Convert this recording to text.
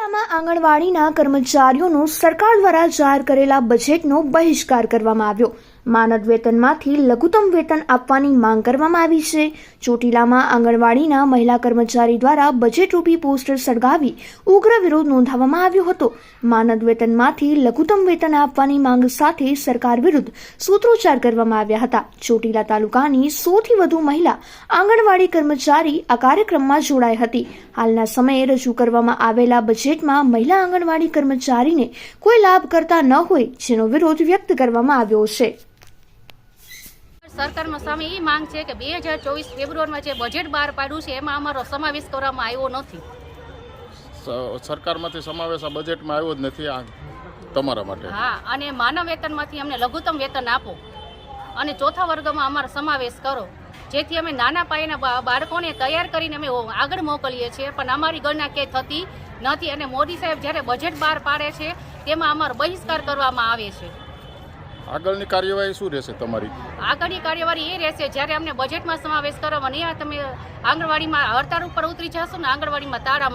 જિલ્લામાં આંગણવાડીના કર્મચારીઓનો સરકાર દ્વારા જાહેર કરેલા બજેટનો બહિષ્કાર કરવામાં આવ્યો. માનદ વેતનમાંથી લઘુત્તમ વેતન આપવાની માંગ કરવામાં આવી છે. ચોટીલામાં આંગણવાડીના મહિલા કર્મચારી દ્વારા બજેટ રૂપી પોસ્ટર સળગાવી ઉગ્ર વિરોધ નોંધાવવામાં આવ્યો હતો. માનદ વેતનમાંથી લઘુત્તમ વેતન આપવાની માંગ સાથે સરકાર વિરુદ્ધ સૂત્રોચ્ચાર કરવામાં આવ્યા હતા. ચોટીલા તાલુકાની સૌથી વધુ મહિલા આંગણવાડી કર્મચારી આ કાર્યક્રમમાં જોડાઈ હતી. હાલના સમયે રજૂ કરવામાં આવેલા બજેટમાં મહિલા આંગણવાડી કર્મચારીને કોઈ લાભ કરતા ન હોય, જેનો વિરોધ વ્યક્ત કરવામાં આવ્યો છે. સરકારમાં સામે એ માંગ છે કે બે હજાર ચોવીસ ફેબ્રુઆરીમાં જે બજેટ બહાર પાડ્યું છે એમાં અમારો સમાવેશ કરવામાં આવ્યો નથી. સરકારમાંથી સમાવેશ આ બજેટમાં આવ્યો જ નથી આ તમારા માટે. હા અને માનવ વેતનમાંથી અમને લઘુત્તમ વેતન આપો. અને ચોથા વર્ગમાં અમારો સમાવેશ કરો. જેથી અમે નાના પાયાના બાળકોને તૈયાર કરીને અમે આગળ મોકલીએ છીએ. પણ અમારી ગણના ક્યાંય થતી નથી. અને મોદી સાહેબ જ્યારે બજેટ બહાર પાડે છે તેમાં અમારો બહિષ્કાર કરવામાં આવે છે. આગળની કાર્યવાહી શું રહેશે તમારી? આગળની કાર્યવાહી એ રહેશે, જ્યારે અમને બજેટમાં સમાવેશ કરો અને આ તમે આંગણવાડીમાં હડતાળ ઉપર ઉતરી જશો ને આંગણવાડીમાં તાળા